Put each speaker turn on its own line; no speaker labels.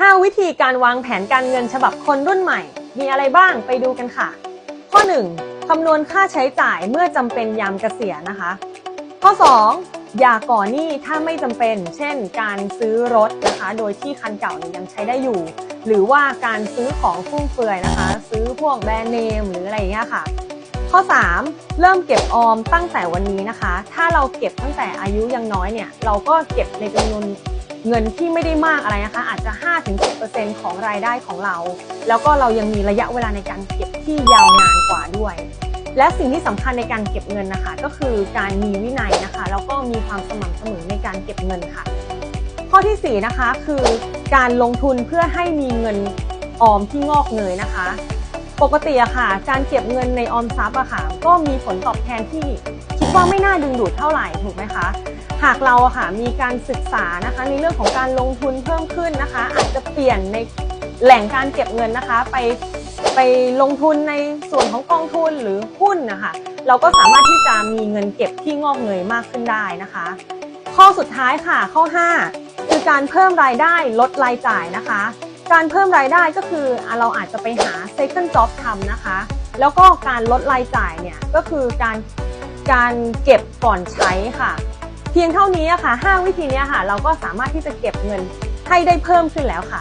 5 วิธีการวางแผนการเงินฉบับคนรุ่นใหม่ มีอะไรบ้างไปดูกันค่ะ ข้อ 1. คำนวณค่าใช้จ่ายเมื่อจำเป็นยามเกษียณนะคะ ข้อ 2. อย่าก่อหนี้ถ้าไม่จำเป็น เช่น การซื้อรถนะคะ โดยที่คันเก่าเนี่ยยังใช้ได้อยู่ หรือว่าการซื้อของฟุ่มเฟือยนะคะ ซื้อพวกแบรนด์เนมหรืออะไรอย่างเงี้ยค่ะข้อ 3 เริ่มเก็บออมตั้งแต่วันนี้นะคะ ถ้าเราเก็บตั้งแต่อายุยังน้อยเนี่ย เราก็เก็บในจำนวน เงินที่ไม่ได้มากอะไรนะคะ อาจจะ 5-10%ของรายได้ของเรา แล้วก็เรายังมีระยะเวลาในการเก็บที่ยาวนานกว่าด้วย และสิ่งที่สำคัญในการเก็บเงินนะคะ ก็คือการมีวินัยนะคะแล้วก็มีความสม่ำเสมอในการเก็บเงินค่ะ ข้อที่4นะคะคือการลงทุนเพื่อให้มีเงินออมที่งอกเงยนะคะ ปกติอะค่ะ การเก็บเงินในออมทรัพย์อะค่ะ ก็มีผลตอบแทนที่ ว่าไม่น่าดึงดูดเท่าไหร่ถูกไหมคะหากเราอะค่ะมีการศึกษานะคะในเรื่องของการลงทุนเพิ่มขึ้นนะคะ อาจจะเปลี่ยนในแหล่งการเก็บเงินนะคะ ไปไปลงทุนในส่วนของกองทุนหรือหุ้นนะคะเราก็สามารถที่จะมีเงินเก็บที่งอกเงยมากขึ้นได้นะคะ ข้อสุดท้ายค่ะข้อ 5 คือการเพิ่มรายได้ลดรายจ่ายนะคะ การเพิ่มรายได้ก็คือเราอาจจะไปหา second job ทำนะคะ แล้วก็การลดรายจ่ายเนี่ยก็คือการ การเก็บก่อนใช้ค่ะ เพียงเท่านี้ค่ะ5วิธีนี้ค่ะ เราก็สามารถที่จะเก็บเงินให้ได้เพิ่มขึ้นแล้วค่ะ